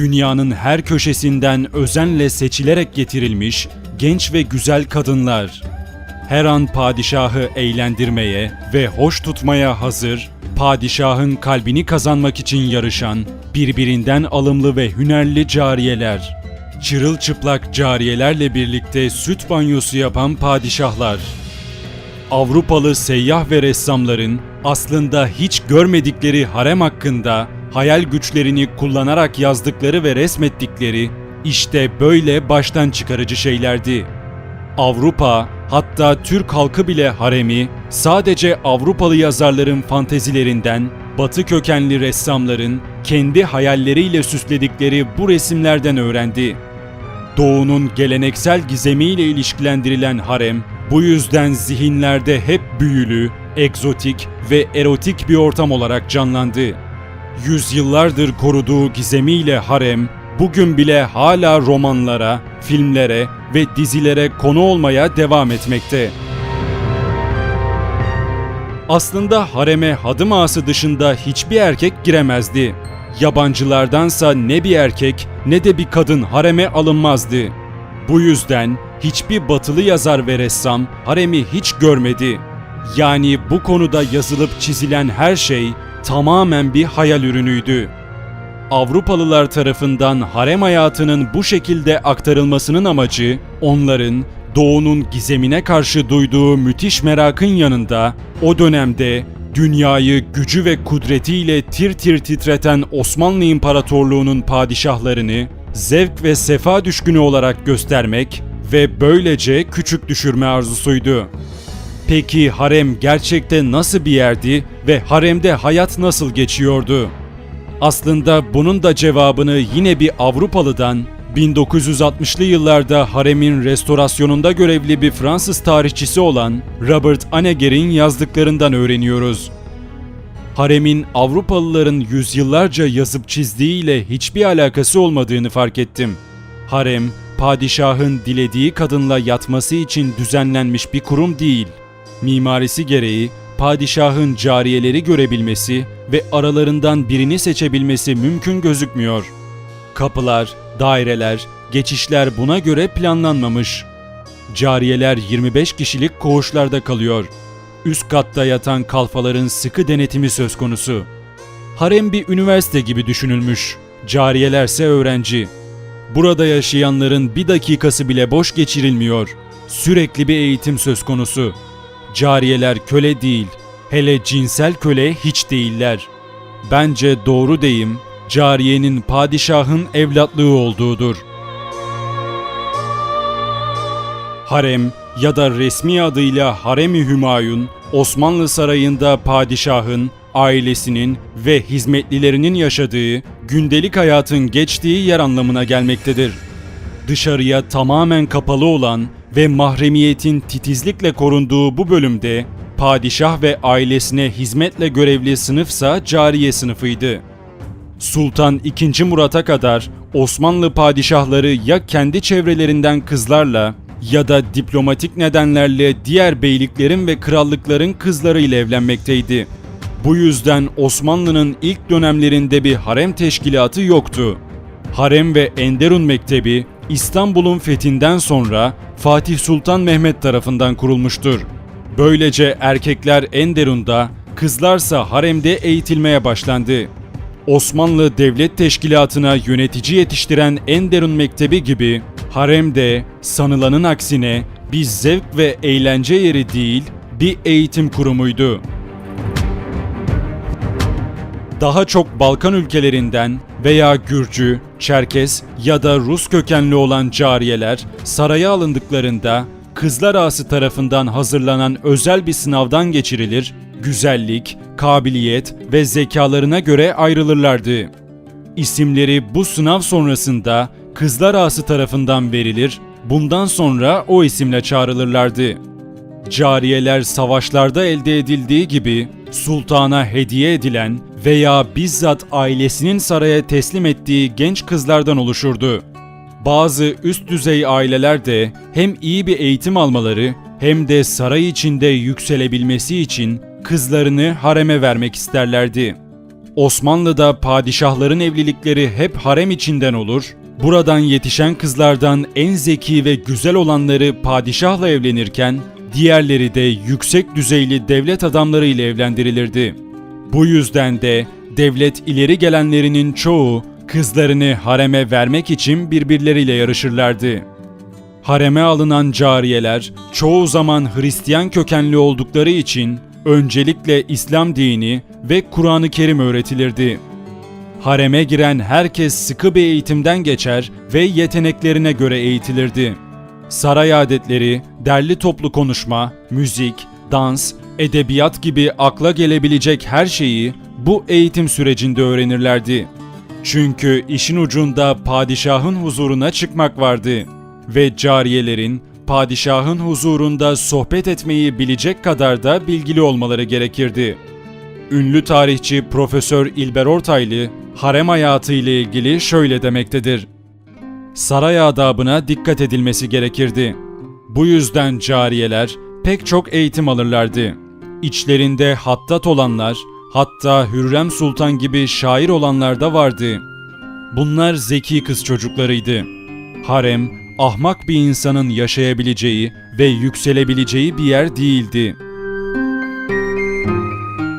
Dünyanın her köşesinden özenle seçilerek getirilmiş genç ve güzel kadınlar. Her an padişahı eğlendirmeye ve hoş tutmaya hazır, padişahın kalbini kazanmak için yarışan, birbirinden alımlı ve hünerli cariyeler. Çırılçıplak cariyelerle birlikte süt banyosu yapan padişahlar. Avrupalı seyyah ve ressamların aslında hiç görmedikleri harem hakkında hayal güçlerini kullanarak yazdıkları ve resmettikleri işte böyle baştan çıkarıcı şeylerdi. Avrupa, hatta Türk halkı bile haremi sadece Avrupalı yazarların fantezilerinden, Batı kökenli ressamların kendi hayalleriyle süsledikleri bu resimlerden öğrendi. Doğu'nun geleneksel gizemiyle ilişkilendirilen harem, bu yüzden zihinlerde hep büyülü, egzotik ve erotik bir ortam olarak canlandı. Yüzyıllardır koruduğu gizemiyle harem, bugün bile hala romanlara, filmlere ve dizilere konu olmaya devam etmekte. Aslında hareme hadım ağası dışında hiçbir erkek giremezdi. Yabancılardansa ne bir erkek ne de bir kadın hareme alınmazdı. Bu yüzden hiçbir batılı yazar ve ressam haremi hiç görmedi. Yani bu konuda yazılıp çizilen her şey tamamen bir hayal ürünüydü. Avrupalılar tarafından harem hayatının bu şekilde aktarılmasının amacı onların doğunun gizemine karşı duyduğu müthiş merakın yanında o dönemde dünyayı gücü ve kudretiyle tir tir titreten Osmanlı İmparatorluğu'nun padişahlarını zevk ve sefa düşkünü olarak göstermek ve böylece küçük düşürme arzusuydu. Peki harem gerçekte nasıl bir yerdi ve haremde hayat nasıl geçiyordu? Aslında bunun da cevabını yine bir Avrupalıdan 1960'lı yıllarda haremin restorasyonunda görevli bir Fransız tarihçisi olan Robert Anneger'in yazdıklarından öğreniyoruz. Haremin Avrupalıların yüzyıllarca yazıp çizdiğiyle hiçbir alakası olmadığını fark ettim. Harem, padişahın dilediği kadınla yatması için düzenlenmiş bir kurum değil. Mimarisi gereği padişahın cariyeleri görebilmesi ve aralarından birini seçebilmesi mümkün gözükmüyor. Kapılar, daireler, geçişler buna göre planlanmamış. Cariyeler 25 kişilik koğuşlarda kalıyor. Üst katta yatan kalfaların sıkı denetimi söz konusu. Harem bir üniversite gibi düşünülmüş. Cariyelerse öğrenci. Burada yaşayanların bir dakikası bile boş geçirilmiyor. Sürekli bir eğitim söz konusu. Cariyeler köle değil, hele cinsel köle hiç değiller. Bence doğru deyim, cariyenin padişahın evlatlığı olduğudur. Harem ya da resmi adıyla Harem-i Hümayun, Osmanlı Sarayı'nda padişahın, ailesinin ve hizmetlilerinin yaşadığı, gündelik hayatın geçtiği yer anlamına gelmektedir. Dışarıya tamamen kapalı olan ve mahremiyetin titizlikle korunduğu bu bölümde padişah ve ailesine hizmetle görevli sınıfsa cariye sınıfıydı. Sultan II. Murat'a kadar Osmanlı padişahları ya kendi çevrelerinden kızlarla ya da diplomatik nedenlerle diğer beyliklerin ve krallıkların kızlarıyla evlenmekteydi. Bu yüzden Osmanlı'nın ilk dönemlerinde bir harem teşkilatı yoktu. Harem ve Enderun Mektebi İstanbul'un fethinden sonra Fatih Sultan Mehmet tarafından kurulmuştur. Böylece erkekler Enderun'da, kızlarsa haremde eğitilmeye başlandı. Osmanlı Devlet Teşkilatı'na yönetici yetiştiren Enderun Mektebi gibi haremde sanılanın aksine bir zevk ve eğlence yeri değil, bir eğitim kurumuydu. Daha çok Balkan ülkelerinden veya Gürcü, Çerkes ya da Rus kökenli olan cariyeler saraya alındıklarında kızlar ağası tarafından hazırlanan özel bir sınavdan geçirilir, güzellik, kabiliyet ve zekalarına göre ayrılırlardı. İsimleri bu sınav sonrasında kızlar ağası tarafından verilir, bundan sonra o isimle çağrılırlardı. Cariyeler savaşlarda elde edildiği gibi sultana hediye edilen veya bizzat ailesinin saraya teslim ettiği genç kızlardan oluşurdu. Bazı üst düzey aileler de hem iyi bir eğitim almaları hem de saray içinde yükselebilmesi için kızlarını hareme vermek isterlerdi. Osmanlı'da padişahların evlilikleri hep harem içinden olur, buradan yetişen kızlardan en zeki ve güzel olanları padişahla evlenirken, diğerleri de yüksek düzeyli devlet adamları ile evlendirilirdi. Bu yüzden de devlet ileri gelenlerinin çoğu kızlarını hareme vermek için birbirleriyle yarışırlardı. Hareme alınan cariyeler çoğu zaman Hristiyan kökenli oldukları için öncelikle İslam dini ve Kur'an-ı Kerim öğretilirdi. Hareme giren herkes sıkı bir eğitimden geçer ve yeteneklerine göre eğitilirdi. Saray adetleri, derli toplu konuşma, müzik, dans, edebiyat gibi akla gelebilecek her şeyi bu eğitim sürecinde öğrenirlerdi. Çünkü işin ucunda padişahın huzuruna çıkmak vardı ve cariyelerin padişahın huzurunda sohbet etmeyi bilecek kadar da bilgili olmaları gerekirdi. Ünlü tarihçi Profesör İlber Ortaylı harem hayatı ile ilgili şöyle demektedir. Saray adabına dikkat edilmesi gerekirdi. Bu yüzden cariyeler pek çok eğitim alırlardı. İçlerinde hattat olanlar, hatta Hürrem Sultan gibi şair olanlar da vardı. Bunlar zeki kız çocuklarıydı. Harem, ahmak bir insanın yaşayabileceği ve yükselebileceği bir yer değildi.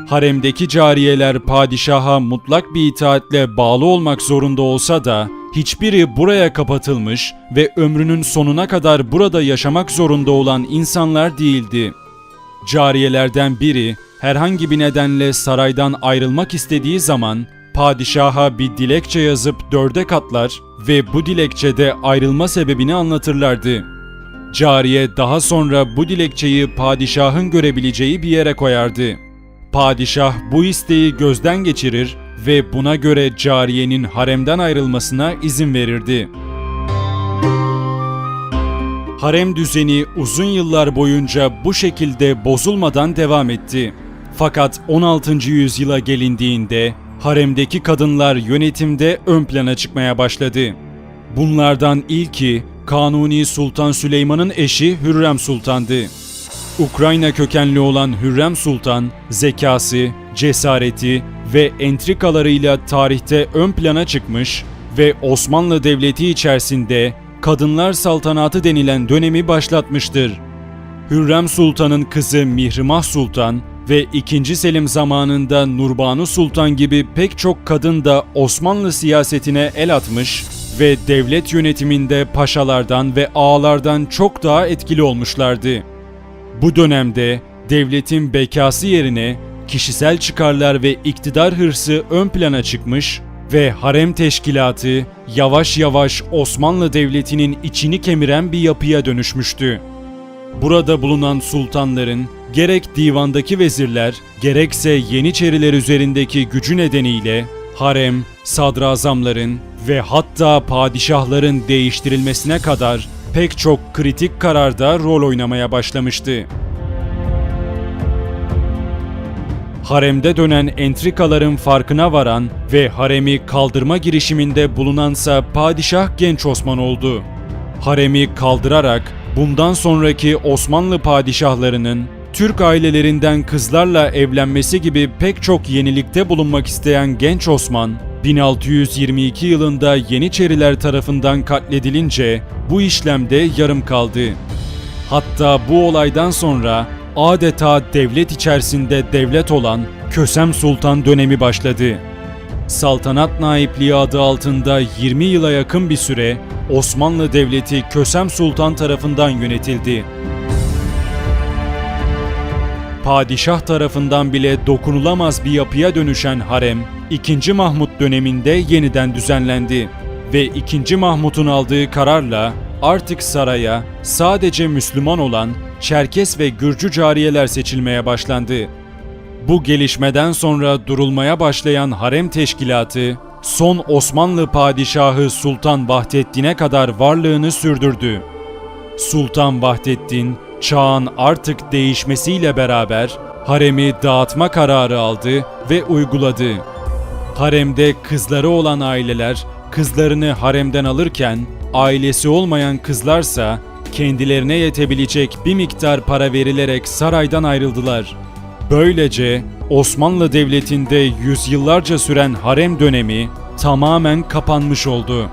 Haremdeki cariyeler padişaha mutlak bir itaatle bağlı olmak zorunda olsa da hiçbiri buraya kapatılmış ve ömrünün sonuna kadar burada yaşamak zorunda olan insanlar değildi. Cariyelerden biri herhangi bir nedenle saraydan ayrılmak istediği zaman padişaha bir dilekçe yazıp dörde katlar ve bu dilekçede ayrılma sebebini anlatırlardı. Cariye daha sonra bu dilekçeyi padişahın görebileceği bir yere koyardı. Padişah bu isteği gözden geçirir ve buna göre cariyenin haremden ayrılmasına izin verirdi. Harem düzeni uzun yıllar boyunca bu şekilde bozulmadan devam etti. Fakat 16. yüzyıla gelindiğinde haremdeki kadınlar yönetimde ön plana çıkmaya başladı. Bunlardan ilki Kanuni Sultan Süleyman'ın eşi Hürrem Sultan'dı. Ukrayna kökenli olan Hürrem Sultan, zekası, cesareti ve entrikalarıyla tarihte ön plana çıkmış ve Osmanlı Devleti içerisinde kadınlar saltanatı denilen dönemi başlatmıştır. Hürrem Sultan'ın kızı Mihrimah Sultan ve 2. Selim zamanında Nurbanu Sultan gibi pek çok kadın da Osmanlı siyasetine el atmış ve devlet yönetiminde paşalardan ve ağalardan çok daha etkili olmuşlardı. Bu dönemde devletin bekası yerine kişisel çıkarlar ve iktidar hırsı ön plana çıkmış ve harem teşkilatı yavaş yavaş Osmanlı Devleti'nin içini kemiren bir yapıya dönüşmüştü. Burada bulunan sultanların gerek divandaki vezirler gerekse Yeniçeriler üzerindeki gücü nedeniyle harem, sadrazamların ve hatta padişahların değiştirilmesine kadar pek çok kritik kararda rol oynamaya başlamıştı. Haremde dönen entrikaların farkına varan ve haremi kaldırma girişiminde bulunansa padişah Genç Osman oldu. Haremi kaldırarak bundan sonraki Osmanlı padişahlarının Türk ailelerinden kızlarla evlenmesi gibi pek çok yenilikte bulunmak isteyen Genç Osman, 1622 yılında Yeniçeriler tarafından katledilince bu işlemde yarım kaldı. Hatta bu olaydan sonra adeta devlet içerisinde devlet olan Kösem Sultan dönemi başladı. Saltanat naipliği adı altında 20 yıla yakın bir süre Osmanlı Devleti Kösem Sultan tarafından yönetildi. Padişah tarafından bile dokunulamaz bir yapıya dönüşen harem, 2. Mahmut döneminde yeniden düzenlendi ve 2. Mahmut'un aldığı kararla artık saraya sadece Müslüman olan Çerkes ve Gürcü cariyeler seçilmeye başlandı. Bu gelişmeden sonra durulmaya başlayan harem teşkilatı son Osmanlı padişahı Sultan Vahdettin'e kadar varlığını sürdürdü. Sultan Vahdettin çağın artık değişmesiyle beraber haremi dağıtma kararı aldı ve uyguladı. Haremde kızları olan aileler kızlarını haremden alırken ailesi olmayan kızlarsa kendilerine yetebilecek bir miktar para verilerek saraydan ayrıldılar. Böylece Osmanlı Devleti'nde yüzyıllarca süren harem dönemi tamamen kapanmış oldu.